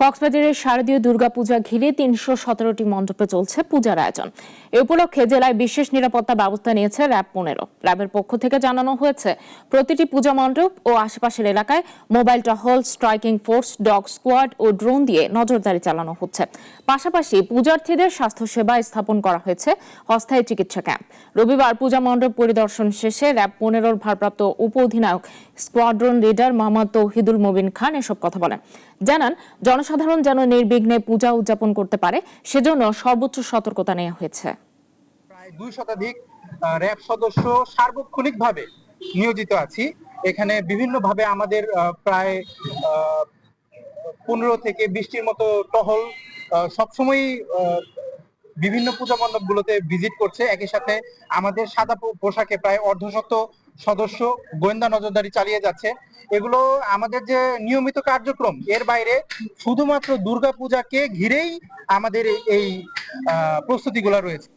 কক্সবাজারের শারদীয় দুর্গাপূজা ঘিরে তিনশো সতেরোটি মণ্ডপে চলছে পূজার আয়োজন। এ উপলক্ষে জেলায় বিশেষ নিরাপত্তা ব্যবস্থা নিয়েছে র্যাব পনেরো। র্যাবের পক্ষ থেকে জানানো হয়েছে, প্রতিটি পূজা মণ্ডপ ও আশেপাশের এলাকায় মোবাইল টহল, স্ট্রাইকিং ফোর্স, ডগ স্কোয়াড ও ড্রোন দিয়ে নজরদারি চালানো হচ্ছে। পাশাপাশি পূজার্থীদের স্বাস্থ্যসেবা স্থাপন করা হয়েছে অস্থায়ী চিকিৎসা ক্যাম্প। রবিবার পূজা মণ্ডপ পরিদর্শন শেষে র্যাব পনেরোর ভারপ্রাপ্ত উপ অধিনায়ক স্কোয়াড্রন লিডার মোহাম্মদ তৌহিদুল মুবিন খান এসব কথা বলেন। জানান জনসাধারণ যেন নির্বিঘ্নে পূজা উদযাপন করতে পারে সেজন্য সর্বোচ্চ সতর্কতা নেওয়া হয়েছে। প্রায় দুই শতাধিক র্যাব সদস্য সার্বক্ষণিকভাবে নিয়োজিত আছি। এখানে বিভিন্নভাবে আমাদের প্রায় পনেরো থেকে বিশটির মতো টহল আহ, বিভিন্ন পূজা মণ্ডপ গুলোতে ভিজিট করছে। একই সাথে আমাদের সাদা পোশাকে প্রায় অর্ধশত সদস্য গোয়েন্দা নজরদারি চালিয়ে যাচ্ছে। এগুলো আমাদের যে নিয়মিত কার্যক্রম, এর বাইরে শুধুমাত্র দুর্গাপূজাকে ঘিরেই আমাদের এই প্রস্তুতিগুলো রয়েছে।